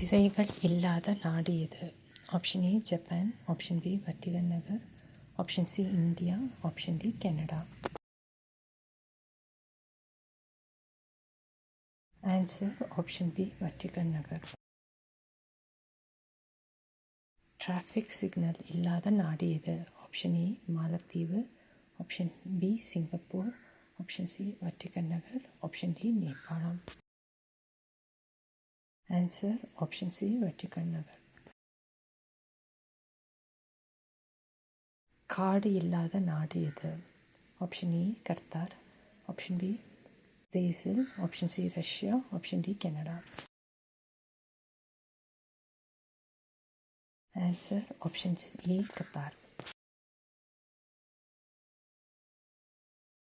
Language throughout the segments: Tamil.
சிறைகள் இல்லாத நாடு எது? Option A Japan option B Vatican Nagar option C India option D Canada answer option B Vatican Nagar traffic signal இல்லாத நாடு எது? ஆப்ஷன் ஏ மாலத்தீவு option B Singapore option C Vatican நகர் ஆப்ஷன் டி நேபாளம் ஆன்சர் ஆப்ஷன் சி வத்திகன் நகர் காடு இல்லாத நாடு எது? Option E Qatar option B Brazil option C Russia option D Canada answer option A Qatar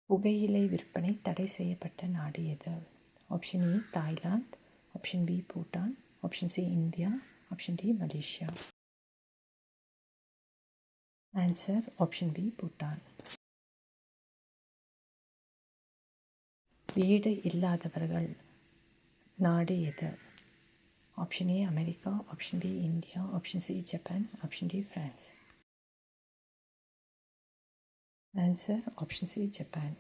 புகையிலை விற்பனை தடை செய்யப்பட்ட நாடு எது? Option A Thailand option B Bhutan option C India option D Malaysia answer option B Bhutan வீடு இல்லாதவர்கள் நாடு எது option A America option B India option C Japan option D France answer option C Japan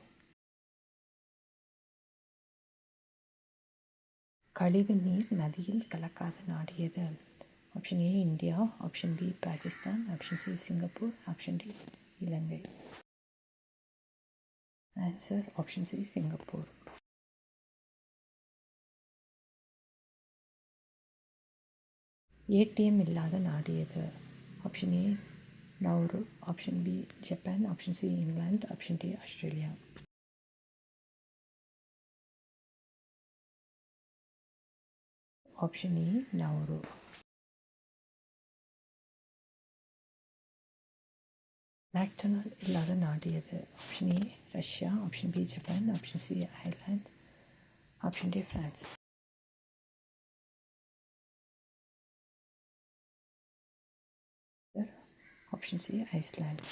கழிவு நீர் நதியில் கலக்காத நாடியது option A India option B Pakistan option C Singapore option D Ilangai answer option C Singapore ATM இல்லாத நாடு எது? Option A Nauru option B Japan option C England option D Australia option E Nauru McDonald இல்லாத நாடு எது? Option A Russia option B Japan option C Ireland option D France option C Iceland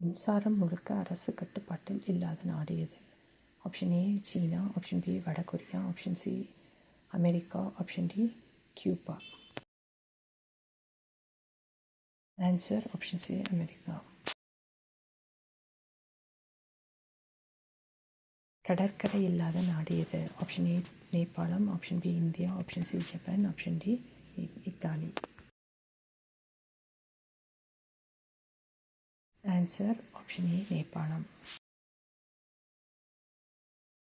மின்சாரம் முழுக்க அரசு கட்டுப்பாட்டில் இல்லாத நாடு எது? Option A China option B வடகொரியா option C America option D Cuba answer option C America கடற்கரை இல்லாத நாடு எது? Option A Nepal. Option B India. Option C Japan. Option D Italy. Answer option A Nepal.